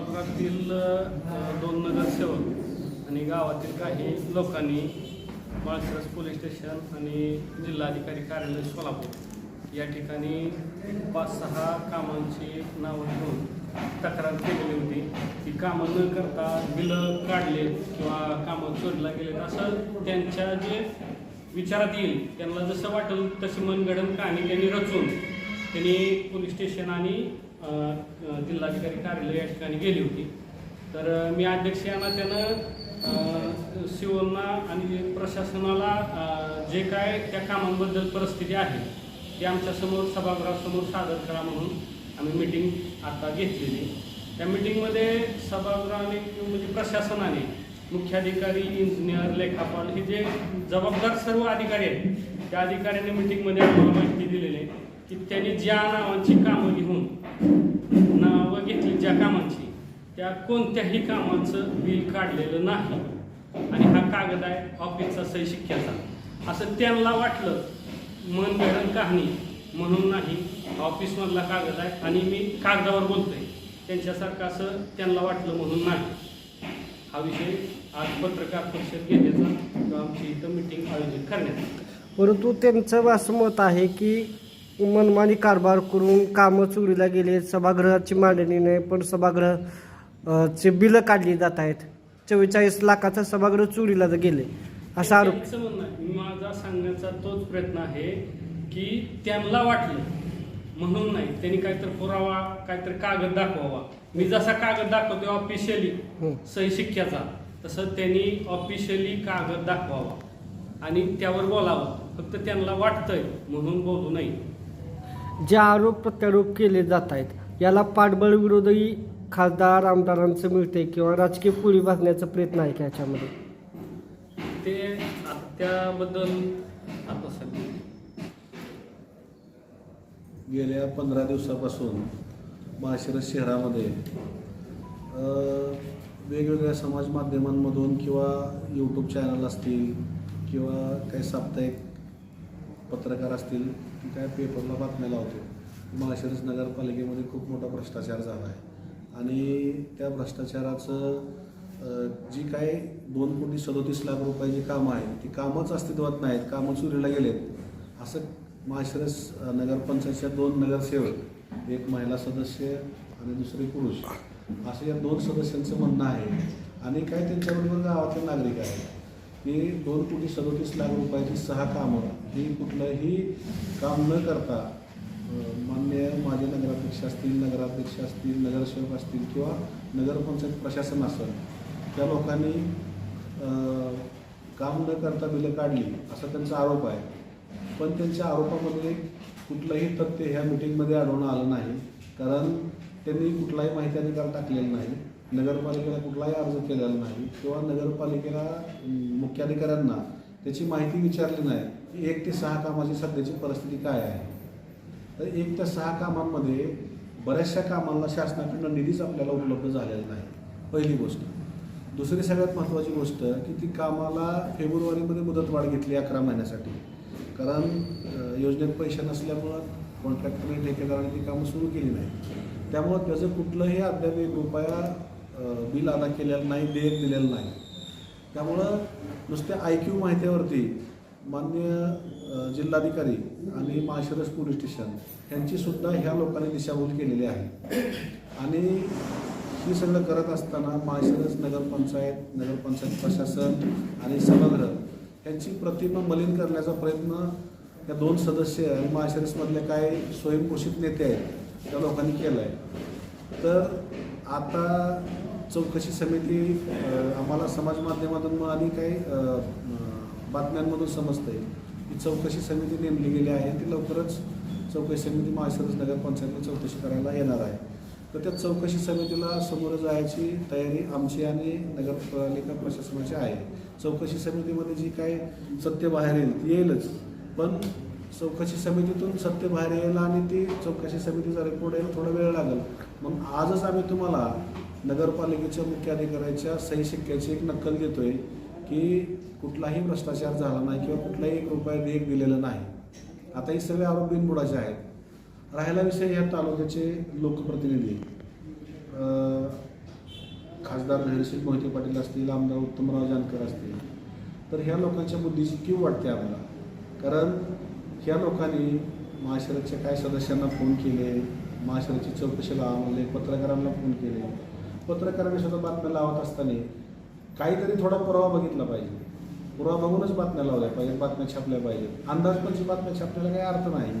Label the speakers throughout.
Speaker 1: सभागृहातील दोन नगरसेवक आणि गावातील काही लोकांनी माळशिरस पोलीस स्टेशन आणि जिल्हाधिकारी कार्यालय सोलापूर या ठिकाणी पाच सहा कामांची नावं घेऊन तक्रार केलेली होती. की कामं न करता बिलं काढले किंवा कामं चोरीला गेले असं त्यांच्या जे विचारात येईल त्यांना जसं वाटेल तशी मनगडन कहाणी त्यांनी रचून त्यांनी पोलीस स्टेशन आणि जिल्हाधिकारी कार्यालय या ठिकाणी गेली होती. तर मी अध्यक्ष यांना त्यानं अ, आणि प्रशासनाला जे काय त्या कामांबद्दल परिस्थिती आहे ते आमच्यासमोर सभागृहासमोर सादर करा म्हणून आम्ही मिटिंग आता घेतलेली. त्या मिटिंगमध्ये सभागृहाने म्हणजे प्रशासनाने मुख्याधिकारी इंजिनियर लेखापाल हे जे जबाबदार सर्व अधिकारी आहेत त्या अधिकाऱ्यांनी मिटिंगमध्ये आम्हाला माहिती दिलेली आहे. की त्यांनी ज्या नावांची कामं लिहून नावं घेतली ज्या कामांची त्या कोणत्याही कामाचं बिल काढलेलं नाही. आणि हा कागद आहे ऑफिसचा सही शिक्क्याचा असं त्यांना वाटलं मन घडण कहाणी म्हणून नाही ऑफिसमधला कागद आहे आणि मी कागदावर बोलतोय. त्यांच्यासारखं असं त्यांना वाटलं म्हणून नाही. हा विषय आज पत्रकार परिषद घेण्याचा किंवा आमची इथं मिटिंग आयोजित करण्यात
Speaker 2: परंतु त्यांचं असं मत आहे की मनमानी कारभार करून कामं चोरीला गेले सभागृहाची मांडणी नाही पण सभागृह चे बिलं काढली जात आहेत चव्वेचाळीस लाखाचं सभागृह चोरीला गेले असा आरोप.
Speaker 1: माझा सांगण्याचा तोच प्रयत्न आहे की त्यांना वाटलं म्हणून नाही त्यांनी काहीतरी पुरावा काहीतरी कागद दाखवावा मी जसा कागद दाखवते ऑफिशियली. सही शिक्क्याचा तसं त्यांनी ऑफिशियली कागद दाखवावा आणि त्यावर बोलावं फक्त त्यांना वाटतंय म्हणून बोलू नये
Speaker 2: जे आरोप प्रत्यारोप केले जात आहेत याला पाठबळ विरोधी खासदार आमदारांचं मिळते किंवा राजकीय पुळी भाजण्याचा प्रयत्न आहे का याच्यामध्ये?
Speaker 1: ते त्याबद्दल
Speaker 3: गेल्या पंधरा दिवसापासून माळशिरस शहरामध्ये अ, वेगवेगळ्या समाज माध्यमांमधून किंवा यूट्यूब चॅनल असतील किंवा काही साप्ताहिक पत्रकार असतील की काय पेपरला बातम्या लावतो माळशिरस नगरपालिकेमध्ये खूप मोठा भ्रष्टाचार झाला आहे. आणि त्या भ्रष्टाचाराचं जी काय दोन कोटी सदोतीस लाख रुपयाची कामं आहेत ती कामच अस्तित्वात नाहीत कामं चुरीला गेलेत. असं माळशिरस नगरपंचायतच्या दोन नगरसेवक एक महिला सदस्य आणि दुसरे पुरुष असं या दोन सदस्यांचं म्हणणं आहे. आणि काय त्यांच्याबरोबर गावातले नागरिक आहेत? हे दोन कोटी सदोतीस लाख रुपयाची सहा कामं. ही कुठलंही काम न करता मान्य माझे नगराध्यक्ष असतील नगराध्यक्ष असतील नगरसेवक असतील किंवा नगरपंचायत प्रशासन असेल त्या लोकांनी काम न करता बिलं काढली असा त्यांचा आरोप आहे. पण त्यांच्या आरोपामध्ये कुठलंही तथ्य ह्या मिटिंगमध्ये आढळून आलं नाही. कारण त्यांनी कुठलाही माहिती अधिकार टाकलेला नाही. नगरपालिकेला कुठलाही अर्ज केलेला नाही किंवा नगरपालिकेला मुख्याधिकाऱ्यांना त्याची माहिती विचारली नाही की एक ते सहा कामाची सध्याची परिस्थिती काय आहे? तर एक ते सहा कामांमध्ये बऱ्याचशा कामांना शासनाकडनं निधीच आपल्याला उपलब्ध झालेला नाही पहिली गोष्ट. दुसरी सगळ्यात महत्त्वाची गोष्ट की ती कामाला फेब्रुवारीमध्ये मुदतवाढ घेतली अकरा महिन्यासाठी. कारण योजनेत पैसे नसल्यामुळं कॉन्ट्रॅक्टरने ठेकेदाराने ती कामं सुरू केली नाही. त्यामुळं त्याचं कुठलंही अद्याप एक रुपया बिल अदा केलेलं नाही देयक दिलेलं नाही. त्यामुळं नुसत्या आय क्यू माहितीवरती मान्य जिल्हाधिकारी आणि माळशिरस पोलीस स्टेशन यांचीसुद्धा ह्या लोकांनी दिशाभूल केलेली आहे. आणि ही सगळं करत असताना माळशिरस नगरपंचायत नगरपंचायत प्रशासन आणि सभागृह यांची प्रतिमा मलिन करण्याचा प्रयत्न या दोन सदस्य आणि माळशिरसमधले काय स्वयंपोषित नेते आहेत त्या लोकांनी केला आहे तर आता चौकशी समिती आम्हाला समाज माध्यमातून आणि काही बातम्यांमधून समजतं बातम्यांमधून समजतंय की चौकशी समिती नेमली गेली आहे. ती लवकरच चौकशी समिती माळशिरस नगरपंचायतला चौकशी करायला येणार आहे. तर त्या चौकशी समितीला समोर जायची तयारी आमची आणि नगरपालिका प्रशासनाची आहे. चौकशी समितीमध्ये जी काय सत्य बाहेर येईल ती येईलच. पण चौकशी समितीतून सत्य बाहेर येईल आणि ती चौकशी समितीचा रिपोर्ट यायला थोडा वेळ लागेल. मग आजच आम्ही तुम्हाला नगरपालिकेच्या मुख्याधिकाऱ्याच्या सही शिक्क्याची एक नक्कल देतोय की कुठलाही भ्रष्टाचार झाला नाही किंवा कुठलाही एक रुपया देयक दिलेला नाही. आता हे सगळे आरोप बिनबुडाचे आहेत. राहिला विषय ह्या तालुक्याचे लोकप्रतिनिधी. खासदार धैर्यशील मोहिते पाटील असतील आमदार उत्तमराव जानकर असतील. तर ह्या लोकांच्या बुद्धीची क्यू वाटते आम्हाला. कारण ह्या लोकांनी महाशरच्या काय सदस्यांना फोन केले? महाशरची चौकशी लावा म्हणले पत्रकारांना फोन केले. पत्रकारांनी सुद्धा बातम्या लावत असताना काहीतरी थोडा पुरावा बघितला पाहिजे. पुरावा बघूनच बातम्या लावल्या पाहिजेत बातम्या छापल्या पाहिजेत. अंदाजपणची बातम्या छापण्याला काही अर्थ नाही.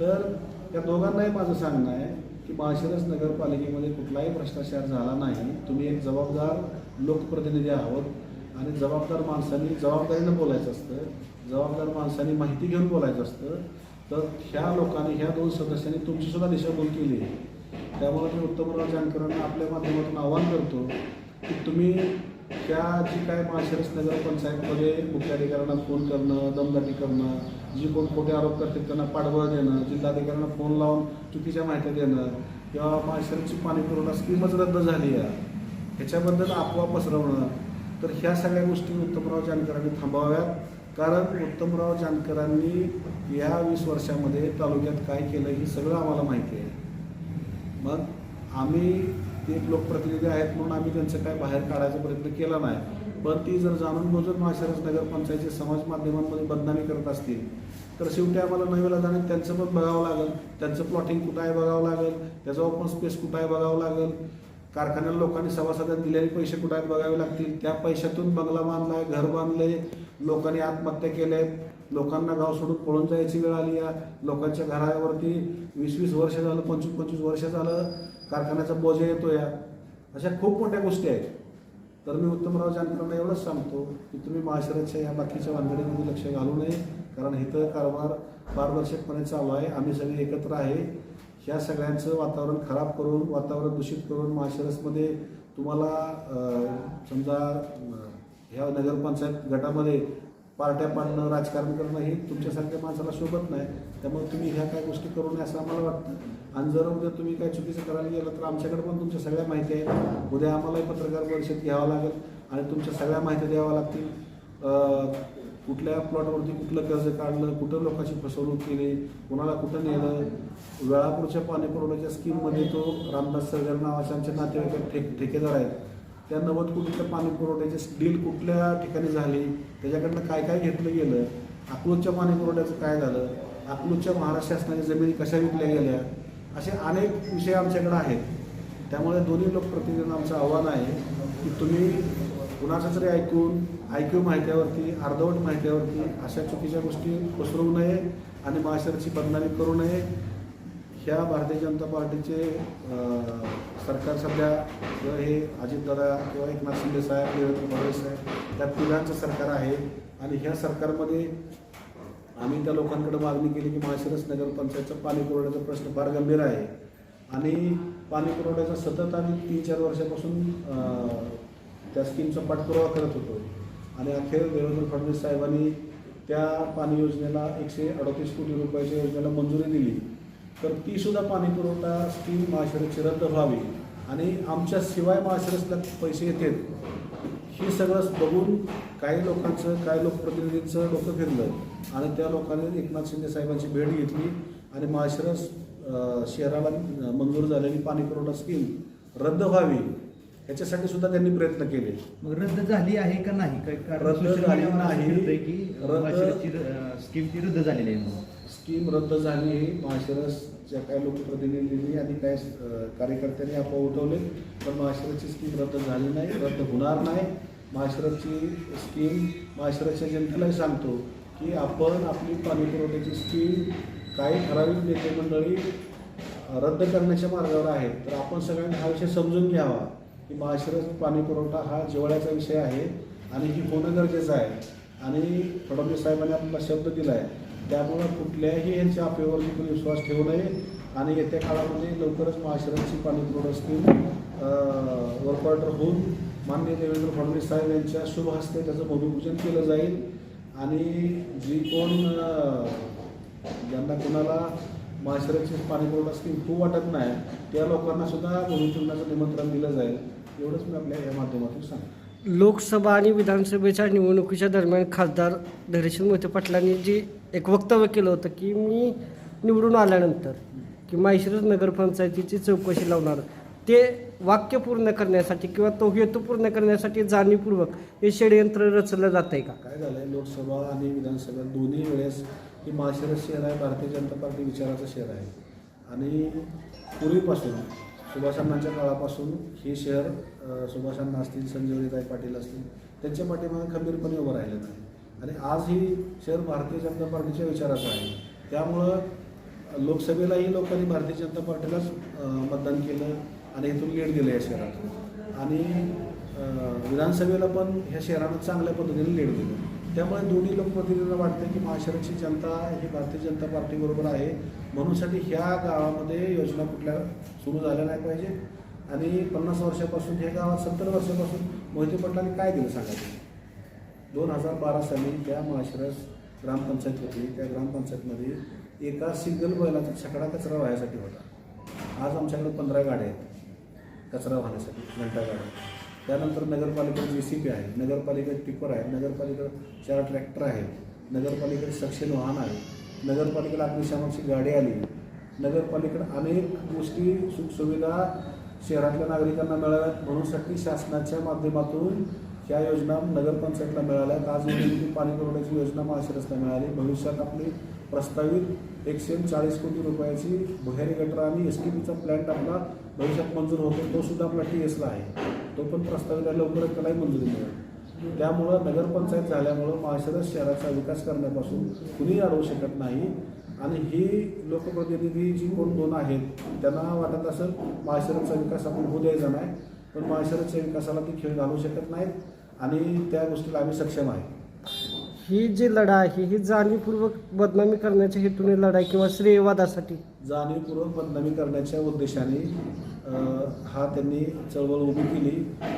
Speaker 3: तर या दोघांनाही माझं सांगणं आहे की माळशिरस नगरपालिकेमध्ये कुठलाही भ्रष्टाचार झाला नाही. तुम्ही एक जबाबदार लोकप्रतिनिधी आहोत आणि जबाबदार माणसांनी जबाबदारीनं बोलायचं असतं. जबाबदार माणसांनी माहिती घेऊन बोलायचं असतं तर ह्या लोकांनी ह्या दोन सदस्यांनी तुमचीसुद्धा दिशाभूल केली आहे. त्यामुळे मी उत्तमराव जानकरांना आपल्या माध्यमातून आवाहन करतो की तुम्ही त्या जी काय माळशिरस नगरपंचायतमध्ये मुख्याधिकाऱ्यांना फोन करणं दमदाटी करणं जी कोण खोटे आरोप करतील त्यांना पाठबळ देणं जिल्हाधिकाऱ्यांना फोन लावून चुकीच्या माहिती देणं किंवा माळशिरसची पाणी पुरवठा स्कीमच रद्द झाली आहे ह्याच्याबद्दल अफवा पसरवणं तर ह्या सगळ्या गोष्टी उत्तमराव जानकरांनी थांबाव्यात. कारण उत्तमराव जानकरांनी या वीस वर्षामध्ये तालुक्यात काय केलं हे सगळं आम्हाला माहिती आहे. मग आम्ही ते लोकप्रतिनिधी आहेत म्हणून आम्ही त्यांचं काय बाहेर काढायचा प्रयत्न केला नाही. पण ती जर जाणून बुजून माळशिरस नगरपंचायतचे समाज माध्यमांमध्ये बदनामी करत असतील तर शेवटी आम्हाला नवीला जाणे त्यांचं पण बघावं लागेल. त्यांचं प्लॉटिंग कुठं आहे बघावं लागेल? त्याचं ओपन स्पेस कुठं आहे बघावं लागेल? कारखान्याला लोकांनी सभासदात दिलेले पैसे कुठं आहेत बघावे लागतील. त्या पैशातून बंगला बांधलाय घर बांधले लोकांनी आत्महत्या केल्या आहेत लोकांना गाव सोडून पळून जायची वेळ आली आहे लोकांच्या घरावरती वीस वीस वर्ष झालं पंचवीस पंचवीस वर्ष झालं कारखान्याचा बोज येतो या. अशा खूप मोठ्या गोष्टी आहेत. तर मी उत्तमराव जानकरांना एवढंच सांगतो की तुम्ही महाशिराच्या या बाकीच्या भानगडीमध्ये लक्ष घालू नये कारण इथं कारभार पारदर्शकपणे चालू आहे. आम्ही सगळे एकत्र आहे. ह्या सगळ्यांचं वातावरण खराब करून वातावरण दूषित करून माळशिरसमध्ये तुम्हाला समजा ह्या नगरपंचायत गटामध्ये पार्ट्या पाडणं राजकारण करणं हे तुमच्यासारख्या माणसाला शोभत नाही. त्यामुळे तुम्ही ह्या काय गोष्टी करू नये असं आम्हाला वाटतं. आणि जर उद्या तुम्ही काय चुकीचं करायला गेलं तर आमच्याकडे पण तुमच्या सगळ्या माहिती आहे उद्या आम्हालाही पत्रकार परिषद घ्यावं लागेल आणि तुमच्या सगळ्या माहिती द्याव्या लागतील. कुठल्या प्लॉटवरती कुठलं कर्ज काढलं कुठं लोकांची फसवणूक केली कुणाला कुठं नेलं? वेळापूरच्या पाणी पुरवठ्याच्या स्कीममध्ये तो रामदास सरगर नावाच्या आमच्या नातेवाईक ठेक ठेकेदार आहेत. त्या नव्वद कोटीच्या पाणी पुरवठ्याचे डील कुठल्या ठिकाणी झाली? त्याच्याकडनं काय काय घेतलं गेलं? अकलूजच्या पाणी पुरवठ्याचं काय झालं? अकलूजच्या महाराष्ट्र शासनाच्या जमिनी कशा विकल्या गेल्या? असे अनेक विषय आमच्याकडे आहेत. त्यामुळे दोन्ही लोकप्रतिनिधींना आमचं आव्हान आहे की तुम्ही कुणाचं तरी ऐकून आयक्यू माहित्यावरती अर्धवट माहित्यावरती अशा चुकीच्या गोष्टी पसरवू नये आणि महाशरची बदनामी करू नये. ह्या भारतीय जनता पार्टीचे सरकार सध्या किंवा हे अजितदादा किंवा एकनाथ शिंदे साहेब देवेंद्र फडणवीस साहेब त्या तिघांचं सरकार आहे. आणि ह्या सरकारमध्ये आम्ही त्या लोकांकडे मागणी केली की माळशिरस नगरपंचायतचा पाणी पुरवठ्याचा प्रश्न फार गंभीर आहे. आणि पाणी पुरवठ्याचा सतत आम्ही तीन चार वर्षापासून त्या स्कीमचा पाठपुरावा करत होतो आणि अखेर देवेंद्र फडणवीस साहेबांनी त्या पाणी योजनेला एकशे अडतीस कोटी रुपयाच्या योजनेला मंजुरी दिली. तर ती सुद्धा पाणी पुरवठा स्कीम माळशिरसची रद्द व्हावी आणि आमच्या शिवाय माळशिरसला पैसे येतात हे सगळं बघून काही लोकांचं काही लोकप्रतिनिधींचं डोकं फिरलं आणि त्या लोकांनी एकनाथ शिंदे साहेबांची भेट घेतली आणि महाशरस शहराला मंजूर झालेली पाणी पुरवठा स्कीम रद्द व्हावी. ह्याच्यासाठी सुद्धा त्यांनी प्रयत्न केले.
Speaker 4: मग रद्द झाली आहे का नाही? काय- कारण
Speaker 3: रद्द
Speaker 4: social
Speaker 3: झाली
Speaker 4: media वर असं
Speaker 3: नाही.
Speaker 4: फिरतंय की
Speaker 3: रद्द-
Speaker 4: अं, स्कीम ती रद्द झालेली आहे म्हणून.
Speaker 3: स्कीम रद्द झाली काही लोकप्रतिनिधींनी आणि काही अं, कार्यकर्त्यांनी अफवा उठवले. पण माळशिरसची स्कीम रद्द झाली नाही रद्द होणार नाही. माळशिरसची स्कीम माळशिरसच्या जनतेलाही सांगतो की आपण आपली पाणी पुरवठ्याची स्कीम काही ठराविक नेते मंडळी रद्द करण्याच्या मार्गावर आहेत. तर आपण सगळ्यांनी हा विषय समजून घ्यावा. की महाशिरस पाणी पुरवठा हा जिव्हाळ्याचा विषय आहे आणि ही होणं गरजेचं आहे. आणि फडणवीस साहेबांनी आपल्याला शब्द दिला आहे त्यामुळं कुठल्याही यांच्या अफवेवरती कोणी विश्वास ठेवू नये आणि येत्या काळामध्ये लवकरच महाशिरसची पाणी पुरवठा स्कीम वर्क ऑर्डर होऊन माननीय देवेंद्र फडणवीस साहेब यांच्या शुभ हस्ते त्याचं भूमिपूजन केलं जाईल. आणि जी कोण ज्यांना कोणाला महाशिरसची पाणी पुरवठा स्कीम खूप वाटत नाही त्या लोकांना सुद्धा भूमिपूजनाचं निमंत्रण दिलं जाईल. एवढंच मी आपल्या या माध्यमातून सांगतो.
Speaker 2: लोकसभा आणि विधानसभेच्या निवडणुकीच्या दरम्यान खासदार धैर्यशील मोहिते पाटलांनी जी एक वक्तव्य केलं होतं की मी निवडून आल्यानंतर की माहेश्वरच नगरपंचायतीची चौकशी लावणार ते वाक्य पूर्ण करण्यासाठी किंवा तो हेतू पूर्ण करण्यासाठी जाणीवपूर्वक हे षडयंत्र रचलं जात आहे का?
Speaker 3: काय झालं आहे लोकसभा आणि विधानसभा दोन्ही वेळेस ही माळशिरस शहर आहे भारतीय जनता पार्टी विचाराचं शहर आहे. आणि पूर्वीपासून सुभाषांनाच्या काळापासून हे शहर सुभाषांना असतील संजीवनीताई पाटील असतील त्यांच्या पाठीमागे खंबीरपणे उभं राहिलेलं आहे. आणि आज ही शहर भारतीय जनता पार्टीच्या विचाराचं आहे. त्यामुळं लोकसभेलाही लोकांनी भारतीय जनता पार्टीलाच मतदान केलं आणि इथून लीड दिलं या शहरात आणि विधानसभेला पण ह्या शहरानं चांगल्या पद्धतीने लीड दिलं. त्यामुळे दोन्ही लोकप्रतिनिधींना वाटतं की महाराष्ट्राची जनता ही भारतीय जनता पार्टीबरोबर आहे. म्हणूनसाठी ह्या गावामध्ये योजना कुठल्या सुरू झाल्या नाही पाहिजे. आणि पन्नास वर्षापासून ह्या गावात सत्तर वर्षापासून मोहिते पटलांनी काय दिलं सांगायचं दोन हजार बारा साली त्या महाशरस ग्रामपंचायत होती. त्या ग्रामपंचायतमध्ये एका सिंगल बैलाचा छकडा कचरा वाहण्यासाठी होता. आज आमच्याकडे पंधरा गाड्या आहेत कचरा वाहण्यासाठी घंटा गाड्या. त्यानंतर नगरपालिकेत जे सी पी आहे नगरपालिकेत टिपर आहे नगरपालिकेत चार ट्रॅक्टर आहेत नगरपालिकेत सक्षम वाहन आहे नगरपालिकेला अग्निशामकची गाडी आली नगरपालिकेत अनेक गोष्टी सुखसुविधा शहरातल्या नागरिकांना मिळाव्यात म्हणूनसाठी शासनाच्या माध्यमातून ह्या योजना नगरपंचायतला मिळाल्या. आज उद्योगी पाणी पुरवठ्याची योजना महाशिरसला मिळाली. भविष्यात आपली प्रस्तावित एकशे चाळीस कोटी रुपयाची भुयारी गटर आणि एस टी पीचा प्लॅन्ट आपला भविष्यात मंजूर होतो तो सुद्धा आपला टी एसला आहे. तो पण प्रस्तावित आहे लवकरच त्यालाही मंजुरी मिळेल. त्यामुळं नगरपंचायत झाल्यामुळं महाशिरस शहराचा विकास करण्यापासून कुणीही अडवू शकत नाही. आणि ही लोकप्रतिनिधी जी कोण दोन आहेत त्यांना वाटत असेल महाशिरसचा विकास आपण होऊ द्यायचा नाही पण महाशिरसच्या विकासाला ती खेळ घालू शकत नाहीत आणि त्या गोष्टीला आम्ही सक्षम आहे.
Speaker 2: ही जी लढा आहे ही जाणीवपूर्वक बदनामी करण्याच्या हेतूने लढाई किंवा श्रेयवादासाठी?
Speaker 3: जाणीवपूर्वक बदनामी करण्याच्या उद्देशाने हा त्यांनी चळवळ उभी केली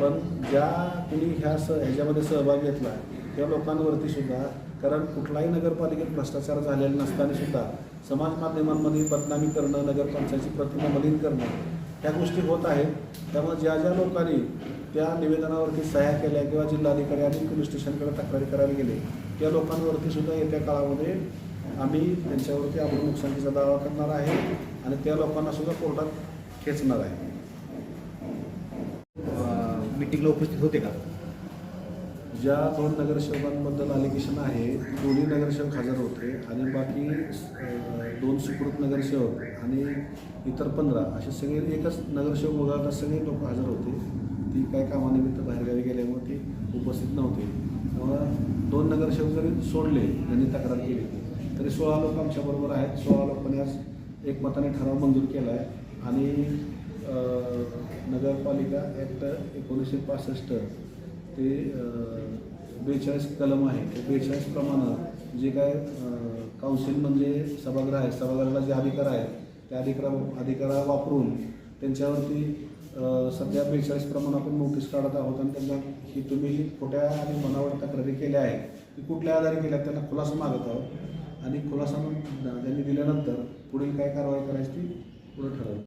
Speaker 3: पण ज्या कुणी ह्या स ह्याच्यामध्ये सहभाग घेतला त्या लोकांवरती सुद्धा कारण कुठलाही नगरपालिकेत भ्रष्टाचार झालेला नसताना सुद्धा समाज माध्यमांमध्ये बदनामी करणं नगरपंचायतची प्रतिमा मलिन करणं ह्या गोष्टी होत आहेत. त्यामुळे ज्या ज्या लोकांनी त्या निवेदनावरती सह्या केल्या किंवा जिल्हाधिकारी आणि पोलीस स्टेशनकडे तक्रारी करायला गेले त्या लोकांवरती सुद्धा येत्या काळामध्ये आम्ही त्यांच्यावरती आपण नुकसानीचा दावा करणार आहे आणि त्या लोकांना सुद्धा कोर्टात खेचणार आहे.
Speaker 4: मीटिंगला उपस्थित होते का?
Speaker 3: ज्या दोन नगरसेवकांबद्दल अलिगेशन आहे दोन्ही नगरसेवक हजर होते आणि बाकी दोन सुकृत नगरसेवक आणि इतर पंधरा असे सगळे एकच नगरसेवक वगळता सगळे लोक हजर होते. ती काय कामानिमित्त बाहेरगावी गेल्यामुळे ती उपस्थित नव्हते. त्यामुळं दोन नगरसेवक जरी सोडले त्यांनी तक्रार केली तरी सोळा लोक आमच्याबरोबर आहेत. सोळा लोकांनी आज एकमताने ठराव मंजूर केला आहे आणि नगरपालिका ॲक्ट एकोणीसशे पासष्ट ते बेचाळीस कलम आहे. ते बेचाळीस प्रमाणं जे काय काउन्सिल म्हणजे सभागृह आहे सभागृहाला जे अधिकार आहेत त्या अधिकारा अधिकारा वापरून त्यांच्यावरती सध्या बेचाळीस प्रमाणं आपण नोटीस काढत आहोत आणि त्यांना की तुम्ही खोट्या आणि बनावट तक्रारी केल्या आहेत ती कुठल्या आधारे केल्या त्यांना खुलासा मागत आहोत. आणि खुलासा त्यांनी दिल्यानंतर पुढील काय कारवाई करायची ती पुढे ठरवलं